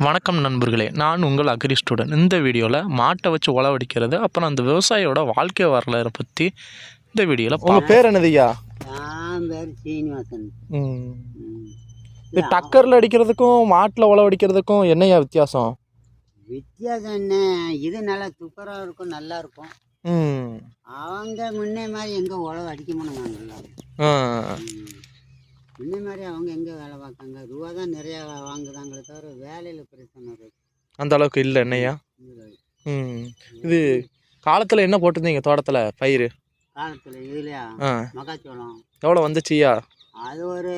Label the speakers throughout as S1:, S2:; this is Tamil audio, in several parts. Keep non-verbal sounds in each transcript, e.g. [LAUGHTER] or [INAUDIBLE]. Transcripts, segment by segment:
S1: வணக்கம் நண்பர்களே நான் உங்கள் அக்ரி ஸ்டூடெண்ட் இந்த வீடியோவில் மாட்டை வச்சு உழவடிக்கிறது அப்புறம் அந்த விவசாயியோட வாழ்க்கை வரலாறை பற்றி இந்த வீடியோவில்
S2: உங்கள் பேர் என்னதுய்யா?
S3: நான் பேர் சீனிவாசன். ம்.
S2: இது டக்கரில் அடிக்கிறதுக்கும் மாட்டில் உழவடிக்கிறதுக்கும் என்னய்யா வித்தியாசம்?
S3: வித்தியாசம் என்ன? இது நல்லா சூப்பராக இருக்கும் நல்லா இருக்கும்.
S2: ம்.
S3: அவங்க முன்னே மாதிரி எங்கே உழவு அடிக்க மாட்டாங்கல்ல முன்னே மாதிரி அவங்க எங்கே வேலை பார்க்காங்க ரூபா தான் நிறையா வாங்குதாங்களே தவிர வேலையில் பிரச்சனை இருக்கு
S2: அந்த அளவுக்கு இல்லை என்னய்யா ம். இது காலத்தில் என்ன போட்டிருந்தீங்க தோட்டத்தில்? பயிர்
S3: காலத்தில் இதுலையா? மக்காச்சோளம்.
S2: எவ்வளோ வந்துச்சுய்யா
S3: அது ஒரு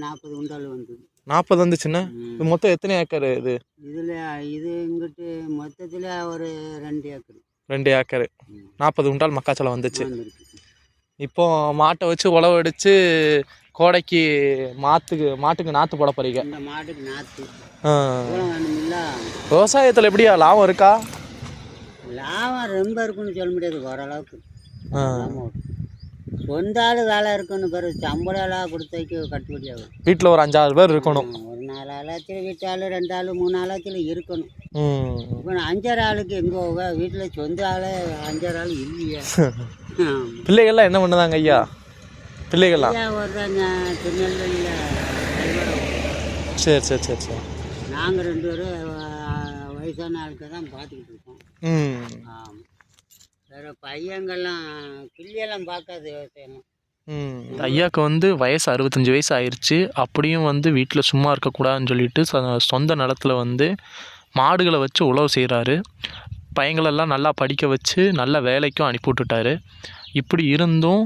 S3: நாற்பது குண்டால் வந்து.
S2: நாற்பது வந்துச்சுன்னா? இது மொத்தம் எத்தனை ஏக்கர் இது?
S3: இதில் இது இங்கிட்டு மொத்தத்தில் ஒரு ரெண்டு ஏக்கர்.
S2: ரெண்டு ஏக்கர். நாற்பது குண்டால் மக்காச்சோளம் வந்துச்சு. இப்போ மாட்டை வச்சு உழவடிச்சு கோடைக்கு மாத்துக்கு மாட்டுக்கு நாற்று போட போறீங்க.
S3: இந்த மாட்டுக்கு நாற்று
S2: விவசாயத்தில் எப்படியா? லாபம் இருக்கா?
S3: லாபம் ரொம்ப இருக்குன்னு சொல்ல முடியாது ஓரளவுக்கு. சொந்த ஆள் வேலை இருக்குன்னு பிறகு சம்பளம் எல்லாம் கொடுத்தைக்கு கட்டுப்படி ஆகும்
S2: வீட்டில் ஒரு அஞ்சாறு பேர் இருக்கணும்.
S3: ஒரு நாலு ஆளாச்சும் வீட்டு ஆள் ரெண்டு ஆள் மூணு ஆளாச்சும் இருக்கணும் இப்போ அஞ்சாறு ஆளுக்கு எங்கே போக வீட்டில் சொந்த ஆள் அஞ்சாறு ஆள் இல்லையே. [LAUGHS]
S2: பிள்ளைகள்லாம் என்ன பண்ணுதாங்க ஐயா? பிள்ளைகள்லாம் சரி சரி சரி சரி.
S3: நாங்கள் ரெண்டு பேரும் வயசான ஆளுக்கு தான் பார்த்துக்கிட்டு இருக்கோம்.
S2: ம்.
S3: வேறு பையங்கள்லாம் பிள்ளையெல்லாம் பார்க்காது விவசாயம்
S1: ஐயாவுக்கு வந்து வயசு அறுபத்தஞ்சி வயசு ஆயிடுச்சு அப்படியும் வந்து வீட்டில் சும்மா இருக்கக்கூடாதுன்னு சொல்லிட்டு சொ- சொந்த நிலத்துல வந்து மாடுகளை வச்சு உழவு செய்கிறாரு பையங்களெல்லாம் நல்லா படிக்க வச்சு நல்ல வேலைக்கும் அனுப்பி விட்டுட்டாரு. இப்படி இருந்தும்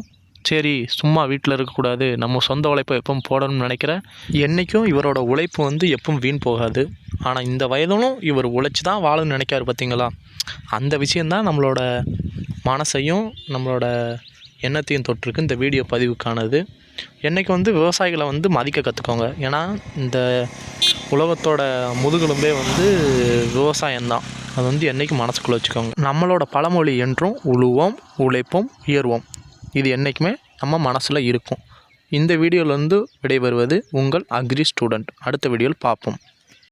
S1: சரி சும்மா வீட்டில் இருக்கக்கூடாது. நம்ம சொந்த உழைப்பை எப்பவும் போடணும்னு நினைக்கிறேன் என்றைக்கும் இவரோட உழைப்பு வந்து எப்பவும் வீண் போகாது. ஆனால் இந்த வயதிலும் இவர் உழைச்சி தான் வாழணும்னு நினைக்காரு பார்த்தீங்களா அந்த விஷயந்தான் நம்மளோட மனசையும் நம்மளோட எண்ணத்தையும் தொற்றுக்கு இந்த வீடியோ பதிவுக்கானது. என்றைக்கு வந்து விவசாயிகளை வந்து மதிக்க கற்றுக்கோங்க ஏன்னா இந்த உலகத்தோட முதுகெலும்பே வந்து விவசாயம்தான். அது வந்து என்றைக்கும் மனசுக்குள்ளே வச்சுக்கோங்க. நம்மளோட பழமொழி என்றும் உழுவோம் உழைப்போம் உயர்வோம் இது என்றைக்குமே நம்ம மனசில் இருக்கும். இந்த வீடியோவிலேருந்து விடைபெறுவது உங்கள் அக்ரி ஸ்டூடெண்ட். அடுத்த வீடியோவில் பார்ப்போம்.